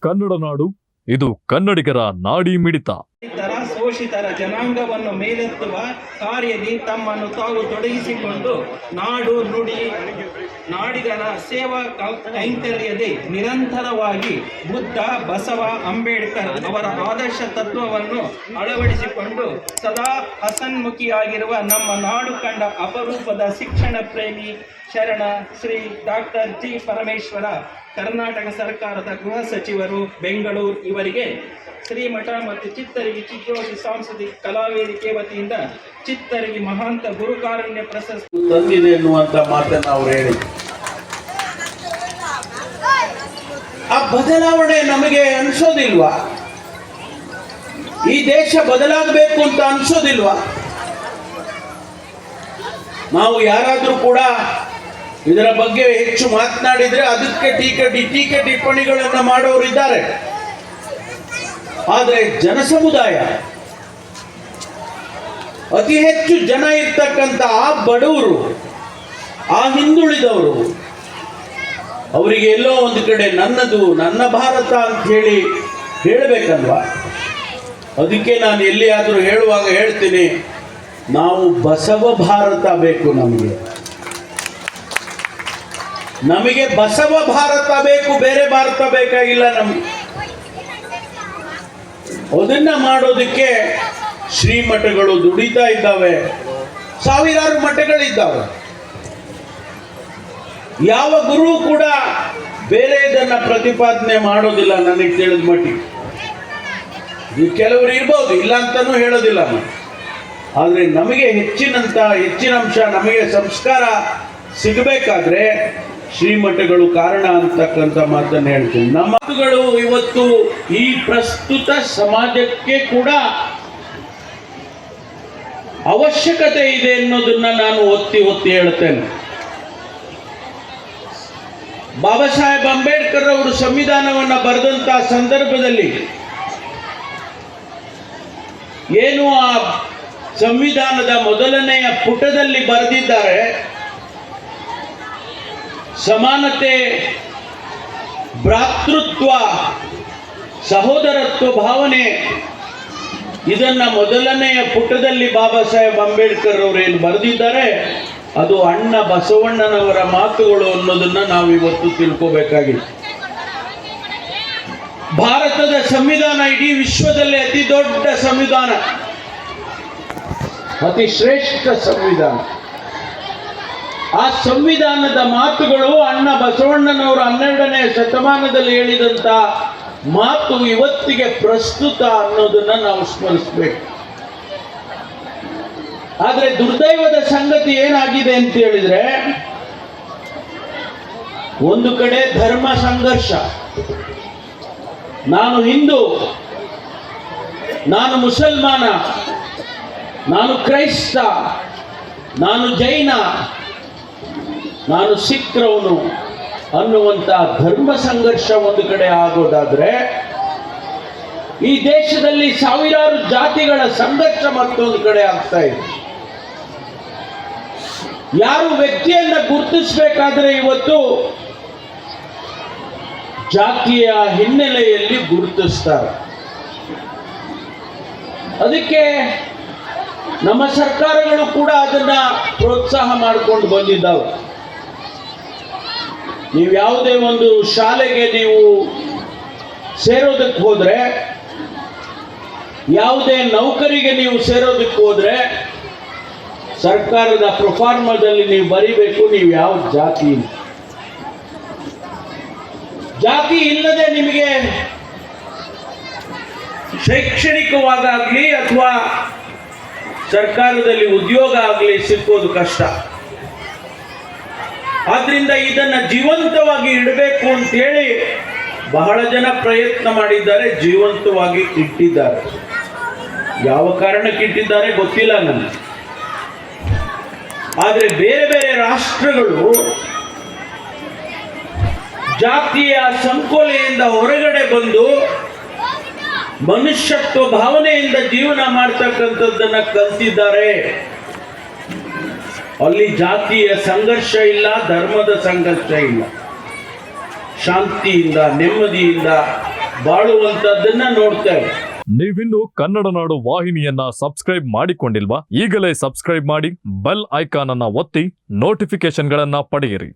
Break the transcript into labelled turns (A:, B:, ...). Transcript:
A: ಕನ್ನಡ ನಾಡು, ಇದು ಕನ್ನಡಿಗರ ನಾಡಿ ಮಿಡಿತ.
B: ಶೋಷಿತರ ಜನಾಂಗವನ್ನು ಮೇಲೆತ್ತುವ ಕಾರ್ಯದಲ್ಲಿ ತಮ್ಮನ್ನು ತಾವು ತೊಡಗಿಸಿಕೊಂಡು ನಾಡು ನುಡಿ, ನಾಡಿಗರ ಸೇವಾ ಕ- ಕೈಂಕರ್ಯದಲ್ಲಿ ನಿರಂತರವಾಗಿ ಬುದ್ಧ, ಬಸವ, ಅಂಬೇಡ್ಕರ್ ಅವರ ಆದರ್ಶ ತತ್ವವನ್ನು ಅಳವಡಿಸಿಕೊಂಡು ಸದಾ ಹಸನ್ಮುಖಿಯಾಗಿರುವ ನಮ್ಮ ನಾಡು ಕಂಡ ಅಪರೂಪದ ಶಿಕ್ಷಣ ಪ್ರೇಮಿ ಶರಣ ಶ್ರೀ ಡಾಕ್ಟರ್ ಜಿ. ಪರಮೇಶ್ವರ ಕರ್ನಾಟಕ ಸರ್ಕಾರದ ಗೃಹ ಸಚಿವರು ಬೆಂಗಳೂರು ಇವರಿಗೆ ಶ್ರೀಮಠ ಮತ್ತು ಚಿತ್ತರಿಗೆ ಚಿಕ್ಕೋಟಿ ಸಾಂಸ್ಕೃತಿಕ ಕಲಾವೇದಿಕೆ ವತಿಯಿಂದ ಚಿತ್ತರಿಗೆ ಮಹಾಂತ ಗುರುಕಾರಣ್ಯ ಪ್ರಶಸ್ತಿ
C: ತಂದಿದೆ ಎನ್ನುವಂತ ಮಾತನ್ನ ಅವ್ರು ಹೇಳಿ. ಆ ಬದಲಾವಣೆ ನಮಗೆ ಅನ್ಸೋದಿಲ್ವಾ? ಈ ದೇಶ ಬದಲಾಗಬೇಕು ಅಂತ ಅನ್ಸೋದಿಲ್ವಾ? ನಾವು ಯಾರಾದರೂ ಕೂಡ ಇದರ ಬಗ್ಗೆ ಹೆಚ್ಚು ಮಾತನಾಡಿದ್ರೆ ಅದಕ್ಕೆ ಟೀಕೆ ಟೀಕೆ ಟಿಪ್ಪಣಿಗಳನ್ನು ಮಾಡೋರು ಇದ್ದಾರೆ. ಆದರೆ ಜನಸಮುದಾಯ ಅತಿ ಹೆಚ್ಚು ಜನ ಇರ್ತಕ್ಕಂಥ ಆ ಬಡವರು, ಆ ಹಿಂದುಳಿದವರು, ಅವರಿಗೆ ಎಲ್ಲೋ ಒಂದು ಕಡೆ ನನ್ನದು, ನನ್ನ ಭಾರತ ಅಂತ ಹೇಳಿ ಹೇಳಬೇಕಲ್ವ? ಅದಕ್ಕೆ ನಾನು ಎಲ್ಲಿಯಾದರೂ ಹೇಳುವಾಗ ಹೇಳ್ತೀನಿ, ನಾವು ಬಸವ ಭಾರತ ಬೇಕು ನಮಗೆ. ನಮಗೆ ಬಸವ ಭಾರತ ಬೇಕು, ಬೇರೆ ಭಾರತ ಬೇಕಾಗಿಲ್ಲ ನಮ್ಗೆ. ಅದನ್ನ ಮಾಡೋದಕ್ಕೆ ಶ್ರೀಮಠಗಳು ದುಡಿತಾ ಇದ್ದಾವೆ. ಸಾವಿರಾರು ಮಠಗಳಿದ್ದಾವೆ. ಯಾವ ಗುರು ಕೂಡ ಬೇರೆ ಇದನ್ನ ಪ್ರತಿಪಾದನೆ ಮಾಡೋದಿಲ್ಲ ನನಗೆ ತಿಳಿದ ಮಟ್ಟಿಗೆ. ಕೆಲವರು ಇರ್ಬೋದು, ಇಲ್ಲ ಅಂತಾನೂ ಹೇಳೋದಿಲ್ಲ ಆದರೆ ನಮಗೆ ಹೆಚ್ಚಿನಂತ, ಹೆಚ್ಚಿನ ಅಂಶ ನಮಗೆ ಸಂಸ್ಕಾರ ಸಿಗಬೇಕಾದ್ರೆ ಶ್ರೀಮಠಗಳು ಕಾರಣ ಅಂತಕ್ಕಂಥ ಮಾತನ್ನು ಹೇಳ್ತೀನಿ. ನಮ್ಮ ಮಾತುಗಳು ಇವತ್ತು ಈ ಪ್ರಸ್ತುತ ಸಮಾಜಕ್ಕೆ ಕೂಡ ಅವಶ್ಯಕತೆ ಇದೆ ಅನ್ನೋದನ್ನ ನಾನು ಒತ್ತಿ ಒತ್ತಿ ಹೇಳ್ತೇನೆ. ಬಾಬಾ ಸಾಹೇಬ್ ಅಂಬೇಡ್ಕರ್ ಅವರು ಸಂವಿಧಾನವನ್ನ ಬರೆದಂತ ಸಂದರ್ಭದಲ್ಲಿ ಏನು ಆ ಸಂವಿಧಾನದ ಮೊದಲನೆಯ ಪುಟದಲ್ಲಿ ಬರೆದಿದ್ದಾರೆ ಸಮಾನತೆ, ಭ್ರಾತೃತ್ವ, ಸಹೋದರತ್ವ ಭಾವನೆ, ಇದನ್ನ ಮೊದಲನೆಯ ಪುಟದಲ್ಲಿ ಬಾಬಾ ಸಾಹೇಬ್ ಅಂಬೇಡ್ಕರ್ ಅವರು ಏನು ಬರೆದಿದ್ದಾರೆ, ಅದು ಅಣ್ಣ ಬಸವಣ್ಣನವರ ಮಾತುಗಳು ಅನ್ನೋದನ್ನ ನಾವು ಇವತ್ತು ತಿಳ್ಕೋಬೇಕಾಗಿದೆ. ಭಾರತದ ಸಂವಿಧಾನ ಇಡೀ ವಿಶ್ವದಲ್ಲೇ ಅತಿ ದೊಡ್ಡ ಸಂವಿಧಾನ. ಅತಿ ಶ್ರೇಷ್ಠ ಸಂವಿಧಾನ. ಆ ಸಂವಿಧಾನದ ಮಾತುಗಳು ಅಣ್ಣ ಬಸವಣ್ಣನವರು ಹನ್ನೆರಡನೇ ಶತಮಾನದಲ್ಲಿ ಹೇಳಿದಂತ ಮಾತು ಇವತ್ತಿಗೆ ಪ್ರಸ್ತುತ ಅನ್ನೋದನ್ನ ನಾವು ಸ್ಮರಿಸ್ಬೇಕು. ಆದ್ರೆ ದುರ್ದೈವದ ಸಂಗತಿ ಏನಾಗಿದೆ ಅಂತ ಹೇಳಿದ್ರೆ, ಒಂದು ಕಡೆ ಧರ್ಮ ಸಂಘರ್ಷ. ನಾನು ಹಿಂದೂ, ನಾನು ಮುಸಲ್ಮಾನ, ನಾನು ಕ್ರೈಸ್ತ, ನಾನು ಜೈನ ನಾನು ಸಿಖ್ರವನು ಅನ್ನುವಂತ ಧರ್ಮ ಸಂಘರ್ಷ ಒಂದು ಕಡೆ ಆಗೋದಾದರೆ, ಈ ದೇಶದಲ್ಲಿ ಸಾವಿರಾರು ಜಾತಿಗಳ ಸಂಘರ್ಷ ಮತ್ತೊಂದು ಕಡೆ ಆಗ್ತಾ ಇದೆ. ಯಾರು ವ್ಯಕ್ತಿಯನ್ನ ಗುರುತಿಸಬೇಕಾದ್ರೆ ಇವತ್ತು ಜಾತಿಯ ಹಿನ್ನೆಲೆಯಲ್ಲಿ ಗುರುತಿಸ್ತಾರೆ. ಅದಕ್ಕೆ ನಮ್ಮ ಸರ್ಕಾರಗಳು ಕೂಡ ಅದನ್ನ ಪ್ರೋತ್ಸಾಹ ಮಾಡಿಕೊಂಡು ಬಂದಿದ್ದಾವೆ. ನೀವು ಯಾವುದೇ ಒಂದು ಶಾಲೆಗೆ ನೀವು ಸೇರೋದಕ್ಕೆ ಹೋದರೆ, ಯಾವುದೇ ನೌಕರಿಗೆ ನೀವು ಸೇರೋದಕ್ಕೆ ಹೋದರೆ, ಸರ್ಕಾರದ ಪ್ರೊಫಾರ್ಮದಲ್ಲಿ ನೀವು ಬರಿಬೇಕು, ನೀವು ಯಾವ ಜಾತಿ. ಜಾತಿ ಇಲ್ಲದೆ ನಿಮಗೆ ಶೈಕ್ಷಣಿಕವಾಗಲಿ ಅಥವಾ ಸರ್ಕಾರದಲ್ಲಿ ಉದ್ಯೋಗ ಆಗಲಿ ಸಿಕ್ಕೋದು ಕಷ್ಟ ಆದ್ರಿಂದ ಇದನ್ನ ಜೀವಂತವಾಗಿ ಇಡಬೇಕು ಅಂತ ಹೇಳಿ ಬಹಳ ಜನ ಪ್ರಯತ್ನ ಮಾಡಿದ್ದಾರೆ, ಜೀವಂತವಾಗಿ ಇಟ್ಟಿದ್ದಾರೆ. ಯಾವ ಕಾರಣಕ್ಕೆ ಇಟ್ಟಿದ್ದಾರೆ ಗೊತ್ತಿಲ್ಲ ನನಗೆ. ಆದರೆ ಬೇರೆ ಬೇರೆ ರಾಷ್ಟ್ರಗಳು ಜಾತಿಯ ಸಂಕೋಲೆಯಿಂದ ಹೊರಗಡೆ ಬಂದು ಮನುಷ್ಯತ್ವ ಭಾವನೆಯಿಂದ ಜೀವನ ಮಾಡ್ತಕ್ಕಂಥದ್ದನ್ನ ಕಲ್ತಿದ್ದಾರೆ. ಅಲ್ಲಿ ಜಾತಿಯ ಸಂಘರ್ಷ ಇಲ್ಲ, ಧರ್ಮದ ಸಂಘರ್ಷ ಇಲ್ಲ. ಶಾಂತಿಯಿಂದ, ನೆಮ್ಮದಿಯಿಂದ ಬಾಳುವಂತದ್ದನ್ನ ನೋಡ್ತೇವೆ
A: ನೀವಿನ್ನು ಕನ್ನಡ ನಾಡು ವಾಹಿನಿಯನ್ನ ಸಬ್ಸ್ಕ್ರೈಬ್ ಮಾಡಿಕೊಂಡಿಲ್ವಾ? ಈಗಲೇ ಸಬ್ಸ್ಕ್ರೈಬ್ ಮಾಡಿ, ಬೆಲ್ ಐಕಾನ್ ಅನ್ನ ಒತ್ತಿ ನೋಟಿಫಿಕೇಶನ್ಗಳನ್ನ ಪಡೆಯಿರಿ.